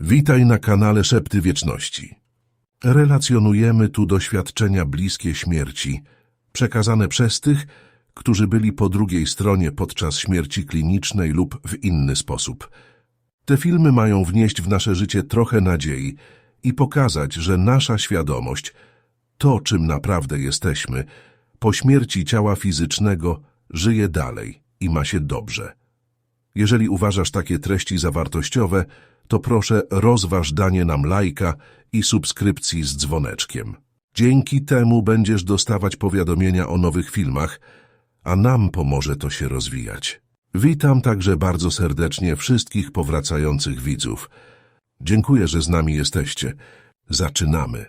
Witaj na kanale Szepty Wieczności. Relacjonujemy tu doświadczenia bliskie śmierci, przekazane przez tych, którzy byli po drugiej stronie podczas śmierci klinicznej lub w inny sposób. Te filmy mają wnieść w nasze życie trochę nadziei i pokazać, że nasza świadomość, to czym naprawdę jesteśmy, po śmierci ciała fizycznego żyje dalej i ma się dobrze. Jeżeli uważasz takie treści za wartościowe, to proszę rozważ danie nam lajka i subskrypcji z dzwoneczkiem. Dzięki temu będziesz dostawać powiadomienia o nowych filmach, a nam pomoże to się rozwijać. Witam także bardzo serdecznie wszystkich powracających widzów. Dziękuję, że z nami jesteście. Zaczynamy.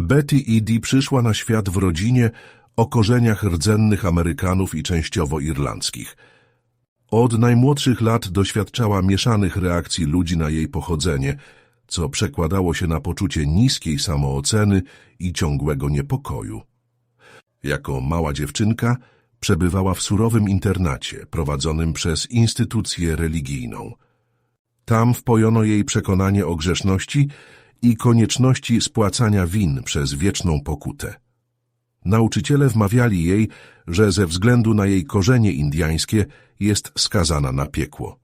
Betty Edie przyszła na świat w rodzinie o korzeniach rdzennych Amerykanów i częściowo irlandzkich. Od najmłodszych lat doświadczała mieszanych reakcji ludzi na jej pochodzenie, co przekładało się na poczucie niskiej samooceny i ciągłego niepokoju. Jako mała dziewczynka przebywała w surowym internacie prowadzonym przez instytucję religijną. Tam wpojono jej przekonanie o grzeszności i konieczności spłacania win przez wieczną pokutę. Nauczyciele wmawiali jej, że ze względu na jej korzenie indiańskie jest skazana na piekło.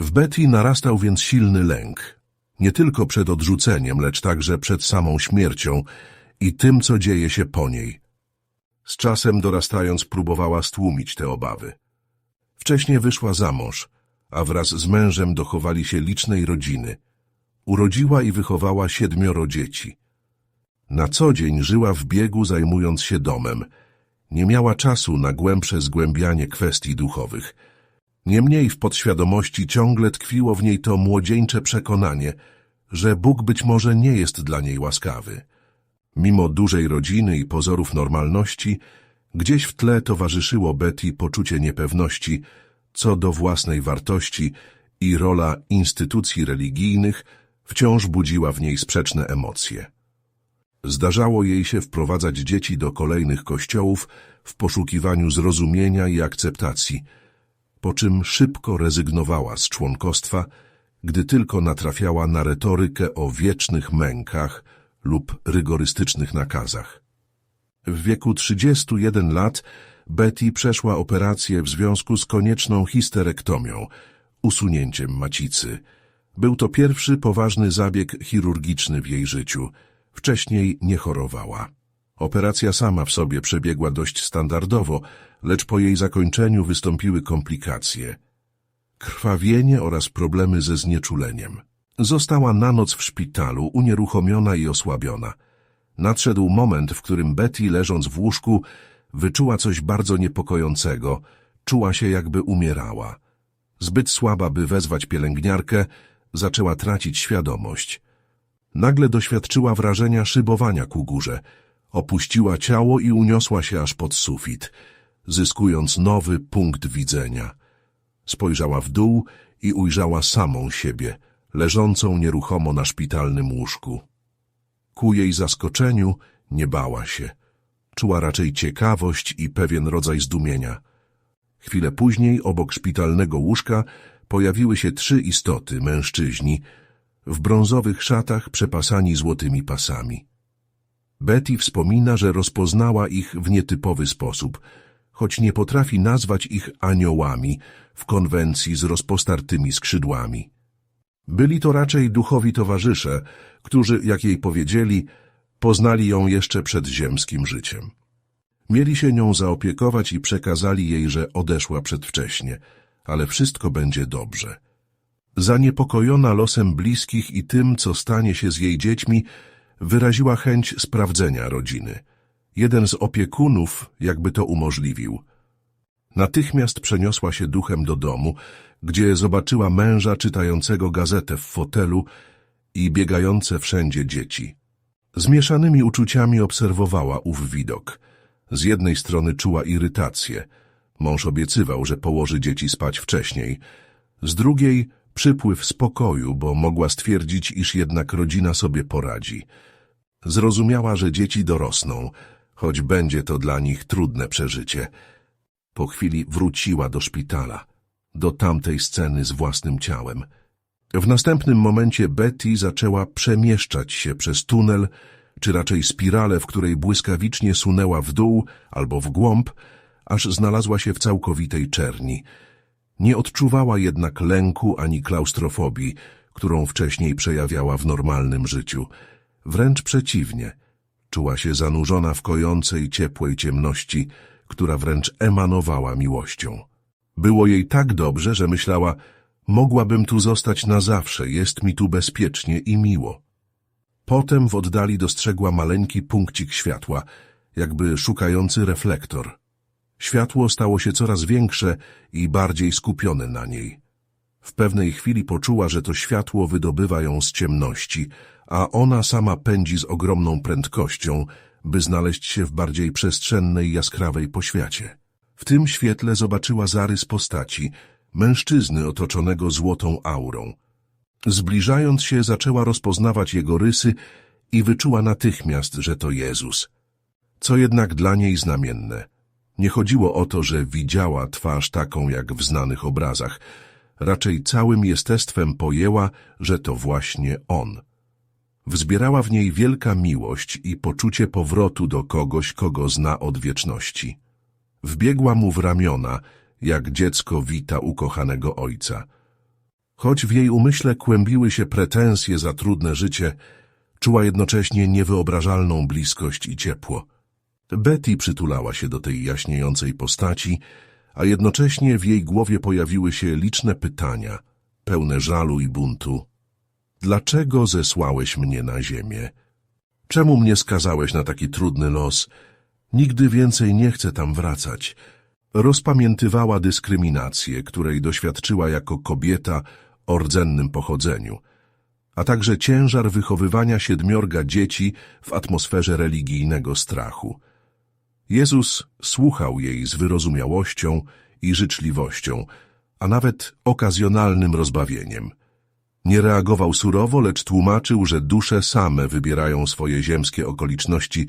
W Betty narastał więc silny lęk, nie tylko przed odrzuceniem, lecz także przed samą śmiercią i tym, co dzieje się po niej. Z czasem dorastając próbowała stłumić te obawy. Wcześniej wyszła za mąż, a wraz z mężem dochowali się licznej rodziny. Urodziła i wychowała siedmioro dzieci. Na co dzień żyła w biegu zajmując się domem. Nie miała czasu na głębsze zgłębianie kwestii duchowych. Niemniej w podświadomości ciągle tkwiło w niej to młodzieńcze przekonanie, że Bóg być może nie jest dla niej łaskawy. Mimo dużej rodziny i pozorów normalności, gdzieś w tle towarzyszyło Betty poczucie niepewności co do własnej wartości i rola instytucji religijnych wciąż budziła w niej sprzeczne emocje. Zdarzało jej się wprowadzać dzieci do kolejnych kościołów w poszukiwaniu zrozumienia i akceptacji, po czym szybko rezygnowała z członkostwa, gdy tylko natrafiała na retorykę o wiecznych mękach lub rygorystycznych nakazach. W wieku 31 lat Betty przeszła operację w związku z konieczną histerektomią, usunięciem macicy. Był to pierwszy poważny zabieg chirurgiczny w jej życiu. Wcześniej nie chorowała. Operacja sama w sobie przebiegła dość standardowo, lecz po jej zakończeniu wystąpiły komplikacje. Krwawienie oraz problemy ze znieczuleniem. Została na noc w szpitalu, unieruchomiona i osłabiona. Nadszedł moment, w którym Betty, leżąc w łóżku, wyczuła coś bardzo niepokojącego, czuła się jakby umierała. Zbyt słaba, by wezwać pielęgniarkę, zaczęła tracić świadomość. Nagle doświadczyła wrażenia szybowania ku górze. Opuściła ciało i uniosła się aż pod sufit, zyskując nowy punkt widzenia. Spojrzała w dół i ujrzała samą siebie, leżącą nieruchomo na szpitalnym łóżku. Ku jej zaskoczeniu nie bała się. Czuła raczej ciekawość i pewien rodzaj zdumienia. Chwilę później obok szpitalnego łóżka pojawiły się trzy istoty, mężczyźni, w brązowych szatach przepasani złotymi pasami. Betty wspomina, że rozpoznała ich w nietypowy sposób, choć nie potrafi nazwać ich aniołami w konwencji z rozpostartymi skrzydłami. Byli to raczej duchowi towarzysze, którzy, jak jej powiedzieli, poznali ją jeszcze przed ziemskim życiem. Mieli się nią zaopiekować i przekazali jej, że odeszła przedwcześnie, ale wszystko będzie dobrze. Zaniepokojona losem bliskich i tym, co stanie się z jej dziećmi, wyraziła chęć sprawdzenia rodziny. Jeden z opiekunów jakby to umożliwił. Natychmiast przeniosła się duchem do domu, gdzie zobaczyła męża czytającego gazetę w fotelu i biegające wszędzie dzieci. Zmieszanymi uczuciami obserwowała ów widok. Z jednej strony czuła irytację. Mąż obiecywał, że położy dzieci spać wcześniej. Z drugiej przypływ spokoju, bo mogła stwierdzić, iż jednak rodzina sobie poradzi. Zrozumiała, że dzieci dorosną, choć będzie to dla nich trudne przeżycie. Po chwili wróciła do szpitala. do tamtej sceny z własnym ciałem. W następnym momencie Betty zaczęła przemieszczać się przez tunel, czy raczej spiralę, w której błyskawicznie sunęła w dół albo w głąb, aż znalazła się w całkowitej czerni. Nie odczuwała jednak lęku ani klaustrofobii, którą wcześniej przejawiała w normalnym życiu. Wręcz przeciwnie. Czuła się zanurzona w kojącej, ciepłej ciemności, która wręcz emanowała miłością. Było jej tak dobrze, że myślała, mogłabym tu zostać na zawsze, jest mi tu bezpiecznie i miło. Potem w oddali dostrzegła maleńki punkcik światła, jakby szukający reflektor. Światło stało się coraz większe i bardziej skupione na niej. W pewnej chwili poczuła, że to światło wydobywa ją z ciemności, a ona sama pędzi z ogromną prędkością, by znaleźć się w bardziej przestrzennej, jaskrawej poświacie. W tym świetle zobaczyła zarys postaci, mężczyzny otoczonego złotą aurą. Zbliżając się, zaczęła rozpoznawać jego rysy i wyczuła natychmiast, że to Jezus. Co jednak dla niej znamienne. Nie chodziło o to, że widziała twarz taką jak w znanych obrazach. Raczej całym jestestwem pojęła, że to właśnie On. Wzbierała w niej wielka miłość i poczucie powrotu do kogoś, kogo zna od wieczności. Wbiegła mu w ramiona, jak dziecko wita ukochanego ojca. Choć w jej umyśle kłębiły się pretensje za trudne życie, czuła jednocześnie niewyobrażalną bliskość i ciepło. Betty przytulała się do tej jaśniejącej postaci, a jednocześnie w jej głowie pojawiły się liczne pytania, pełne żalu i buntu. Dlaczego zesłałeś mnie na ziemię? Czemu mnie skazałeś na taki trudny los? Nigdy więcej nie chcę tam wracać. Rozpamiętywała dyskryminację, której doświadczyła jako kobieta o rdzennym pochodzeniu, a także ciężar wychowywania siedmiorga dzieci w atmosferze religijnego strachu. Jezus słuchał jej z wyrozumiałością i życzliwością, a nawet okazjonalnym rozbawieniem. Nie reagował surowo, lecz tłumaczył, że dusze same wybierają swoje ziemskie okoliczności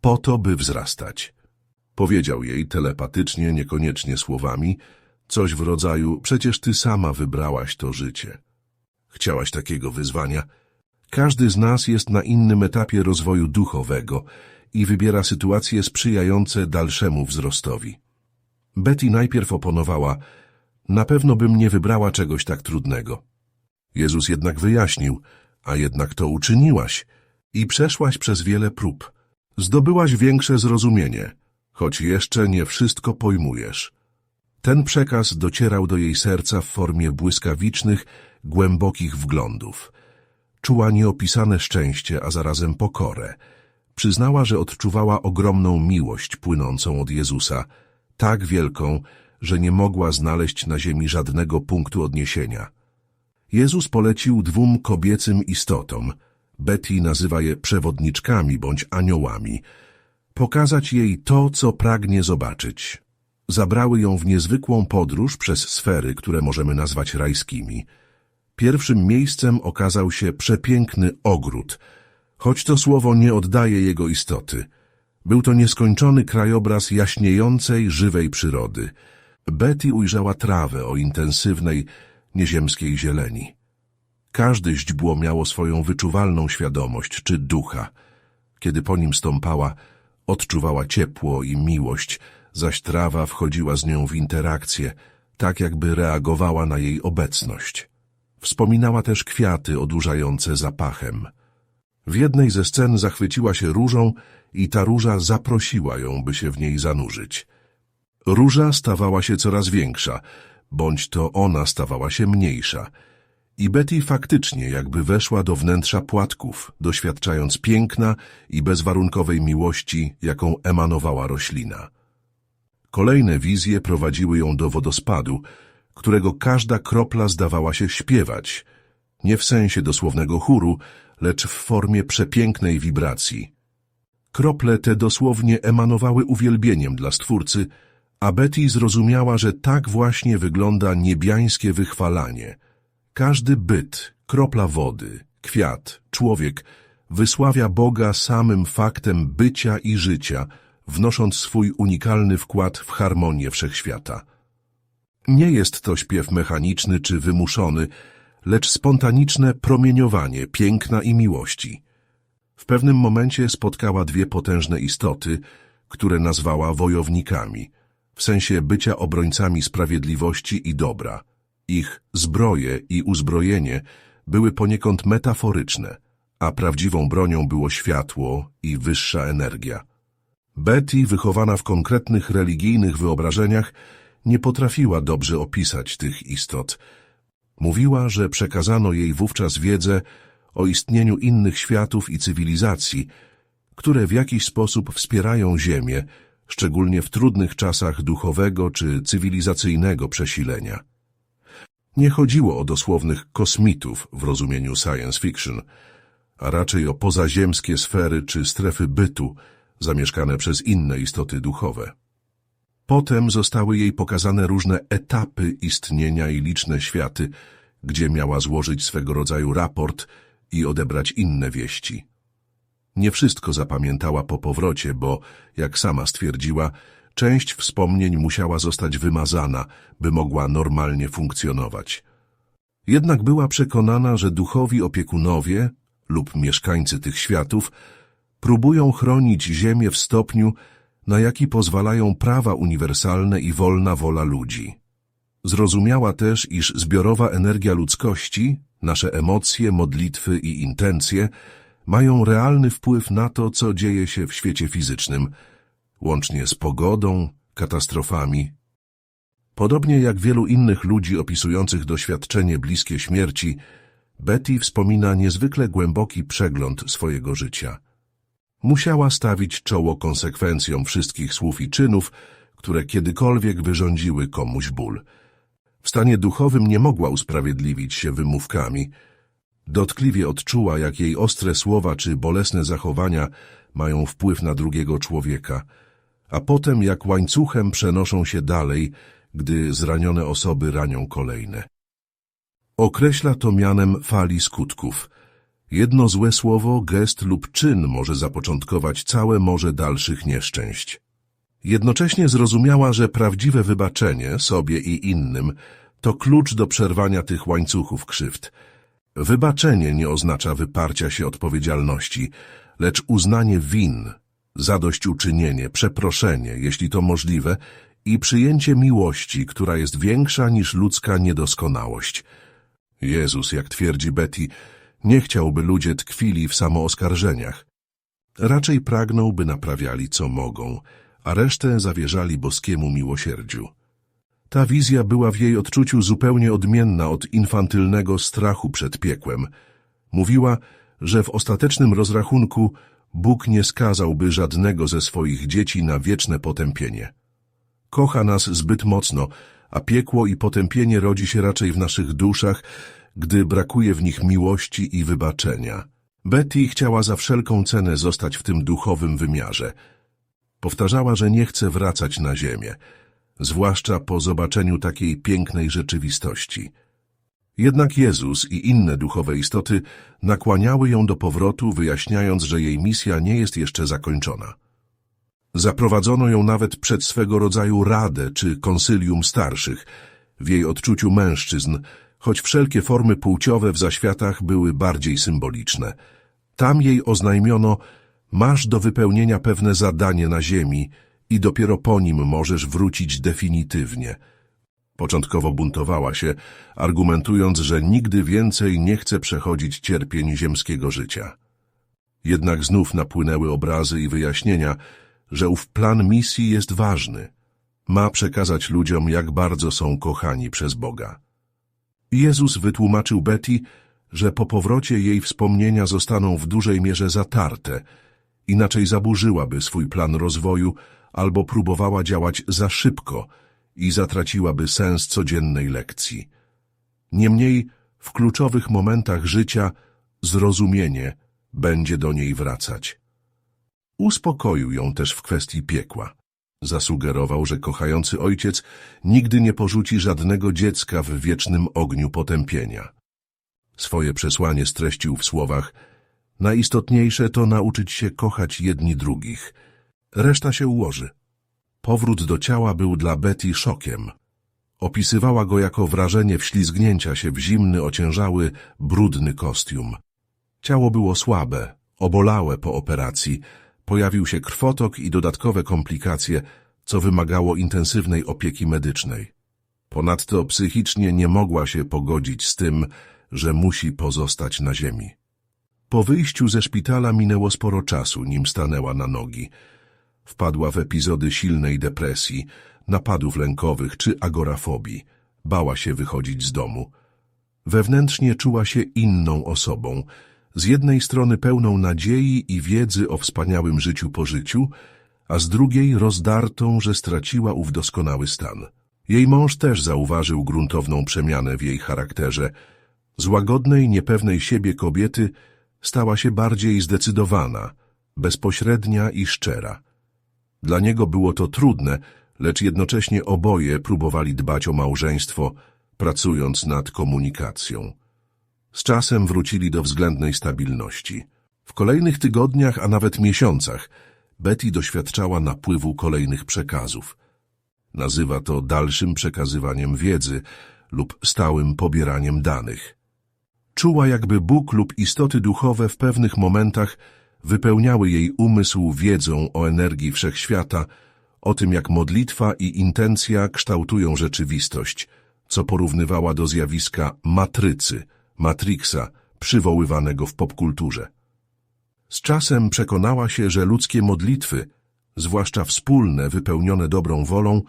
po to, by wzrastać. Powiedział jej telepatycznie, niekoniecznie słowami, coś w rodzaju przecież ty sama wybrałaś to życie. Chciałaś takiego wyzwania? Każdy z nas jest na innym etapie rozwoju duchowego i wybiera sytuacje sprzyjające dalszemu wzrostowi. Betty najpierw oponowała, na pewno bym nie wybrała czegoś tak trudnego. Jezus jednak wyjaśnił, a jednak to uczyniłaś i przeszłaś przez wiele prób. Zdobyłaś większe zrozumienie, choć jeszcze nie wszystko pojmujesz. Ten przekaz docierał do jej serca w formie błyskawicznych, głębokich wglądów. Czuła nieopisane szczęście, a zarazem pokorę. Przyznała, że odczuwała ogromną miłość płynącą od Jezusa, tak wielką, że nie mogła znaleźć na ziemi żadnego punktu odniesienia. Jezus polecił dwóm kobiecym istotom, Betty nazywa je przewodniczkami bądź aniołami, pokazać jej to, co pragnie zobaczyć. Zabrały ją w niezwykłą podróż przez sfery, które możemy nazwać rajskimi. Pierwszym miejscem okazał się przepiękny ogród, choć to słowo nie oddaje jego istoty. Był to nieskończony krajobraz jaśniejącej, żywej przyrody. Betty ujrzała trawę o intensywnej, nieziemskiej zieleni. Każde źdźbło miało swoją wyczuwalną świadomość czy ducha. Kiedy po nim stąpała, odczuwała ciepło i miłość, zaś trawa wchodziła z nią w interakcję, tak jakby reagowała na jej obecność. Wspominała też kwiaty odurzające zapachem. W jednej ze scen zachwyciła się różą i ta róża zaprosiła ją, by się w niej zanurzyć. Róża stawała się coraz większa, bądź to ona stawała się mniejsza. I Betty faktycznie jakby weszła do wnętrza płatków, doświadczając piękna i bezwarunkowej miłości, jaką emanowała roślina. Kolejne wizje prowadziły ją do wodospadu, którego każda kropla zdawała się śpiewać, nie w sensie dosłownego chóru, lecz w formie przepięknej wibracji. Krople te dosłownie emanowały uwielbieniem dla Stwórcy, a Betty zrozumiała, że tak właśnie wygląda niebiańskie wychwalanie. Każdy byt, kropla wody, kwiat, człowiek wysławia Boga samym faktem bycia i życia, wnosząc swój unikalny wkład w harmonię wszechświata. Nie jest to śpiew mechaniczny czy wymuszony, lecz spontaniczne promieniowanie piękna i miłości. W pewnym momencie spotkała dwie potężne istoty, które nazwała wojownikami, w sensie bycia obrońcami sprawiedliwości i dobra. Ich zbroje i uzbrojenie były poniekąd metaforyczne, a prawdziwą bronią było światło i wyższa energia. Betty, wychowana w konkretnych religijnych wyobrażeniach, nie potrafiła dobrze opisać tych istot. Mówiła, że przekazano jej wówczas wiedzę o istnieniu innych światów i cywilizacji, które w jakiś sposób wspierają Ziemię, szczególnie w trudnych czasach duchowego czy cywilizacyjnego przesilenia. Nie chodziło o dosłownych kosmitów w rozumieniu science fiction, a raczej o pozaziemskie sfery czy strefy bytu zamieszkane przez inne istoty duchowe. Potem zostały jej pokazane różne etapy istnienia i liczne światy, gdzie miała złożyć swego rodzaju raport i odebrać inne wieści. Nie wszystko zapamiętała po powrocie, bo, jak sama stwierdziła, część wspomnień musiała zostać wymazana, by mogła normalnie funkcjonować. Jednak była przekonana, że duchowi opiekunowie lub mieszkańcy tych światów próbują chronić Ziemię w stopniu, na jaki pozwalają prawa uniwersalne i wolna wola ludzi. Zrozumiała też, iż zbiorowa energia ludzkości, nasze emocje, modlitwy i intencje mają realny wpływ na to, co dzieje się w świecie fizycznym, łącznie z pogodą, katastrofami. Podobnie jak wielu innych ludzi opisujących doświadczenie bliskie śmierci, Betty wspomina niezwykle głęboki przegląd swojego życia. Musiała stawić czoło konsekwencjom wszystkich słów i czynów, które kiedykolwiek wyrządziły komuś ból. W stanie duchowym nie mogła usprawiedliwić się wymówkami. Dotkliwie odczuła, jak jej ostre słowa czy bolesne zachowania mają wpływ na drugiego człowieka, a potem jak łańcuchem przenoszą się dalej, gdy zranione osoby ranią kolejne. Określa to mianem fali skutków. Jedno złe słowo, gest lub czyn może zapoczątkować całe morze dalszych nieszczęść. Jednocześnie zrozumiała, że prawdziwe wybaczenie sobie i innym to klucz do przerwania tych łańcuchów krzywd. Wybaczenie nie oznacza wyparcia się odpowiedzialności, lecz uznanie win, zadośćuczynienie, przeproszenie, jeśli to możliwe, i przyjęcie miłości, która jest większa niż ludzka niedoskonałość. Jezus, jak twierdzi Betty, nie chciałby ludzie tkwili w samooskarżeniach. Raczej pragnął, by naprawiali co mogą, a resztę zawierzali boskiemu miłosierdziu. Ta wizja była w jej odczuciu zupełnie odmienna od infantylnego strachu przed piekłem. Mówiła, że w ostatecznym rozrachunku Bóg nie skazałby żadnego ze swoich dzieci na wieczne potępienie. Kocha nas zbyt mocno, a piekło i potępienie rodzi się raczej w naszych duszach, gdy brakuje w nich miłości i wybaczenia. Betty chciała za wszelką cenę zostać w tym duchowym wymiarze. Powtarzała, że nie chce wracać na ziemię, zwłaszcza po zobaczeniu takiej pięknej rzeczywistości. Jednak Jezus i inne duchowe istoty nakłaniały ją do powrotu, wyjaśniając, że jej misja nie jest jeszcze zakończona. Zaprowadzono ją nawet przed swego rodzaju radę czy konsylium starszych, w jej odczuciu mężczyzn, choć wszelkie formy płciowe w zaświatach były bardziej symboliczne. Tam jej oznajmiono, masz do wypełnienia pewne zadanie na ziemi i dopiero po nim możesz wrócić definitywnie. Początkowo buntowała się, argumentując, że nigdy więcej nie chce przechodzić cierpień ziemskiego życia. Jednak znów napłynęły obrazy i wyjaśnienia, że ów plan misji jest ważny. Ma przekazać ludziom, jak bardzo są kochani przez Boga. Jezus wytłumaczył Betty, że po powrocie jej wspomnienia zostaną w dużej mierze zatarte, inaczej zaburzyłaby swój plan rozwoju albo próbowała działać za szybko i zatraciłaby sens codziennej lekcji. Niemniej w kluczowych momentach życia zrozumienie będzie do niej wracać. Uspokoił ją też w kwestii piekła. Zasugerował, że kochający ojciec nigdy nie porzuci żadnego dziecka w wiecznym ogniu potępienia. Swoje przesłanie streścił w słowach Najistotniejsze to nauczyć się kochać jedni drugich. Reszta się ułoży. Powrót do ciała był dla Betty szokiem. Opisywała go jako wrażenie wślizgnięcia się w zimny, ociężały, brudny kostium. Ciało było słabe, obolałe po operacji, pojawił się krwotok i dodatkowe komplikacje, co wymagało intensywnej opieki medycznej. Ponadto psychicznie nie mogła się pogodzić z tym, że musi pozostać na ziemi. Po wyjściu ze szpitala minęło sporo czasu, nim stanęła na nogi. Wpadła w epizody silnej depresji, napadów lękowych czy agorafobii. Bała się wychodzić z domu. Wewnętrznie czuła się inną osobą, z jednej strony pełną nadziei i wiedzy o wspaniałym życiu po życiu, a z drugiej rozdartą, że straciła ów doskonały stan. Jej mąż też zauważył gruntowną przemianę w jej charakterze. Z łagodnej, niepewnej siebie kobiety stała się bardziej zdecydowana, bezpośrednia i szczera. Dla niego było to trudne, lecz jednocześnie oboje próbowali dbać o małżeństwo, pracując nad komunikacją. Z czasem wrócili do względnej stabilności. W kolejnych tygodniach, a nawet miesiącach, Betty doświadczała napływu kolejnych przekazów. Nazywa to dalszym przekazywaniem wiedzy lub stałym pobieraniem danych. Czuła, jakby Bóg lub istoty duchowe w pewnych momentach wypełniały jej umysł wiedzą o energii wszechświata, o tym, jak modlitwa i intencja kształtują rzeczywistość, co porównywała do zjawiska matrycy, Matrixa, przywoływanego w popkulturze. Z czasem przekonała się, że ludzkie modlitwy, zwłaszcza wspólne, wypełnione dobrą wolą,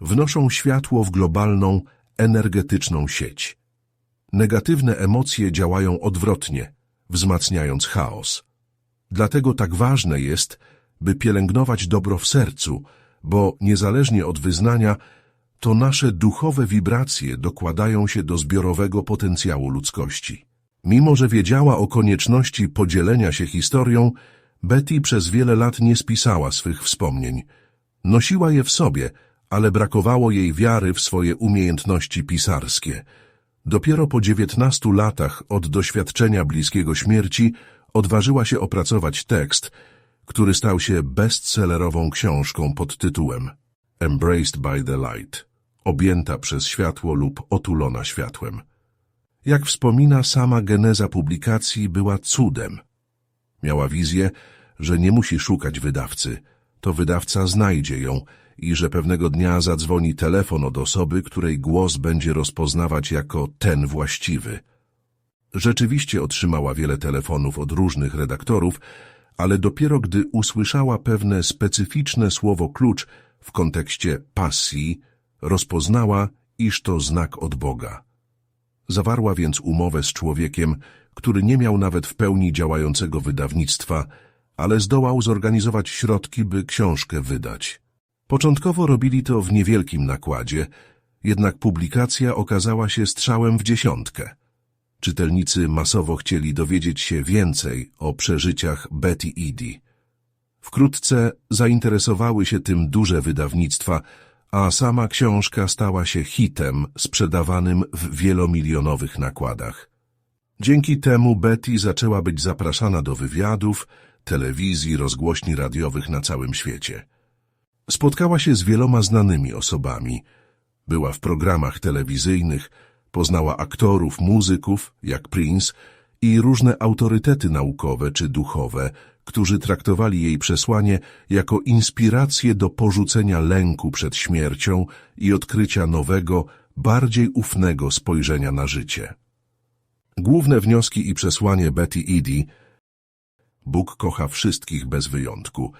wnoszą światło w globalną, energetyczną sieć. Negatywne emocje działają odwrotnie, wzmacniając chaos. Dlatego tak ważne jest, by pielęgnować dobro w sercu, bo niezależnie od wyznania, to nasze duchowe wibracje dokładają się do zbiorowego potencjału ludzkości. Mimo, że wiedziała o konieczności podzielenia się historią, Betty przez wiele lat nie spisała swych wspomnień. Nosiła je w sobie, ale brakowało jej wiary w swoje umiejętności pisarskie. Dopiero po dziewiętnastu latach od doświadczenia bliskiego śmierci odważyła się opracować tekst, który stał się bestsellerową książką pod tytułem Embraced by the Light, objęta przez światło lub otulona światłem. Jak wspomina, sama geneza publikacji była cudem. Miała wizję, że nie musi szukać wydawcy, to wydawca znajdzie ją i że pewnego dnia zadzwoni telefon od osoby, której głos będzie rozpoznawać jako ten właściwy. Rzeczywiście otrzymała wiele telefonów od różnych redaktorów, ale dopiero gdy usłyszała pewne specyficzne słowo klucz w kontekście pasji, rozpoznała, iż to znak od Boga. Zawarła więc umowę z człowiekiem, który nie miał nawet w pełni działającego wydawnictwa, ale zdołał zorganizować środki, by książkę wydać. Początkowo robili to w niewielkim nakładzie, jednak publikacja okazała się strzałem w dziesiątkę. Czytelnicy masowo chcieli dowiedzieć się więcej o przeżyciach Betty Eady. Wkrótce zainteresowały się tym duże wydawnictwa, a sama książka stała się hitem sprzedawanym w wielomilionowych nakładach. Dzięki temu Betty zaczęła być zapraszana do wywiadów, telewizji, rozgłośni radiowych na całym świecie. Spotkała się z wieloma znanymi osobami. Była w programach telewizyjnych, poznała aktorów, muzyków, jak Prince, i różne autorytety naukowe czy duchowe, którzy traktowali jej przesłanie jako inspirację do porzucenia lęku przed śmiercią i odkrycia nowego, bardziej ufnego spojrzenia na życie. Główne wnioski i przesłanie Betty Eady Bóg kocha wszystkich bez wyjątku.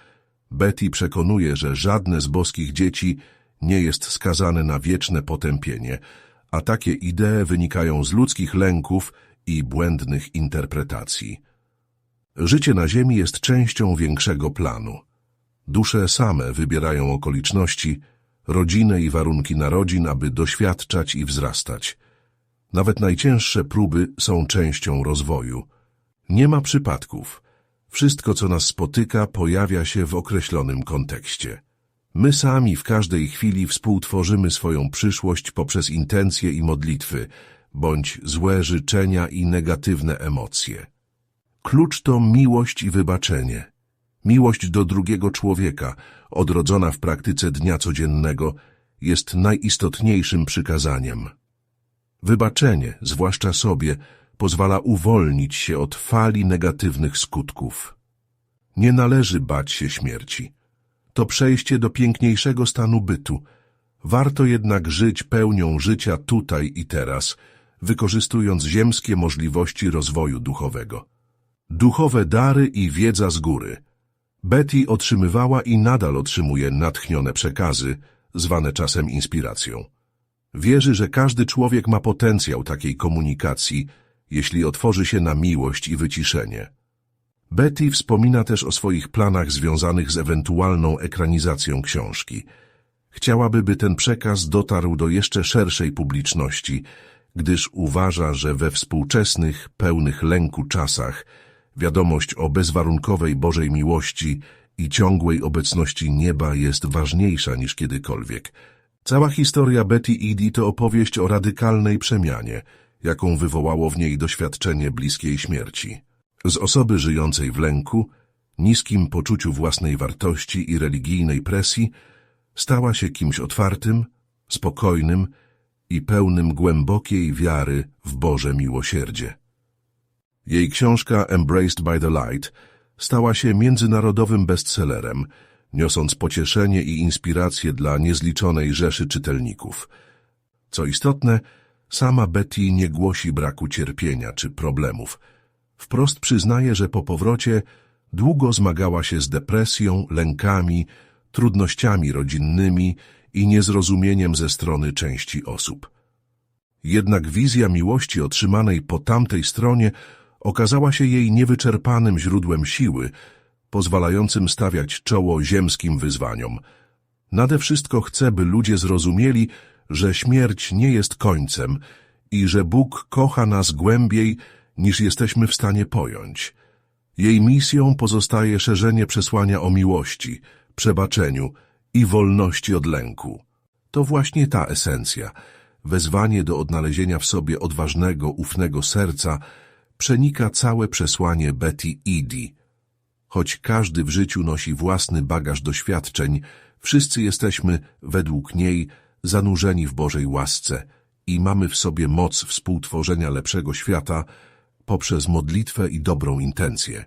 Betty przekonuje, że żadne z boskich dzieci nie jest skazane na wieczne potępienie, a takie idee wynikają z ludzkich lęków i błędnych interpretacji. Życie na Ziemi jest częścią większego planu. Dusze same wybierają okoliczności, rodzinę i warunki narodzin, aby doświadczać i wzrastać. Nawet najcięższe próby są częścią rozwoju. Nie ma przypadków. Wszystko, co nas spotyka, pojawia się w określonym kontekście. My sami w każdej chwili współtworzymy swoją przyszłość poprzez intencje i modlitwy, bądź złe życzenia i negatywne emocje. Klucz to miłość i wybaczenie. Miłość do drugiego człowieka, odrodzona w praktyce dnia codziennego jest najistotniejszym przykazaniem. Wybaczenie, zwłaszcza sobie, pozwala uwolnić się od fali negatywnych skutków. Nie należy bać się śmierci. To przejście do piękniejszego stanu bytu. Warto jednak żyć pełnią życia tutaj i teraz, wykorzystując ziemskie możliwości rozwoju duchowego. Duchowe dary i wiedza z góry. Betty otrzymywała i nadal otrzymuje natchnione przekazy, zwane czasem inspiracją. Wierzy, że każdy człowiek ma potencjał takiej komunikacji, jeśli otworzy się na miłość i wyciszenie. Betty wspomina też o swoich planach związanych z ewentualną ekranizacją książki. Chciałaby, by ten przekaz dotarł do jeszcze szerszej publiczności, gdyż uważa, że we współczesnych, pełnych lęku czasach wiadomość o bezwarunkowej Bożej miłości i ciągłej obecności nieba jest ważniejsza niż kiedykolwiek. Cała historia Betty Eady to opowieść o radykalnej przemianie, jaką wywołało w niej doświadczenie bliskiej śmierci. Z osoby żyjącej w lęku, niskim poczuciu własnej wartości i religijnej presji, stała się kimś otwartym, spokojnym i pełnym głębokiej wiary w Boże miłosierdzie. Jej książka Embraced by the Light stała się międzynarodowym bestsellerem, niosąc pocieszenie i inspirację dla niezliczonej rzeszy czytelników. Co istotne, sama Betty nie głosi braku cierpienia czy problemów. Wprost przyznaje, że po powrocie długo zmagała się z depresją, lękami, trudnościami rodzinnymi i niezrozumieniem ze strony części osób. Jednak wizja miłości otrzymanej po tamtej stronie okazała się jej niewyczerpanym źródłem siły, pozwalającym stawiać czoło ziemskim wyzwaniom. Nade wszystko chce, by ludzie zrozumieli, że śmierć nie jest końcem i że Bóg kocha nas głębiej, niż jesteśmy w stanie pojąć. Jej misją pozostaje szerzenie przesłania o miłości, przebaczeniu i wolności od lęku. To właśnie ta esencja, wezwanie do odnalezienia w sobie odważnego, ufnego serca, przenika całe przesłanie Betty Eady. Choć każdy w życiu nosi własny bagaż doświadczeń, wszyscy jesteśmy, według niej, zanurzeni w Bożej łasce i mamy w sobie moc współtworzenia lepszego świata poprzez modlitwę i dobrą intencję.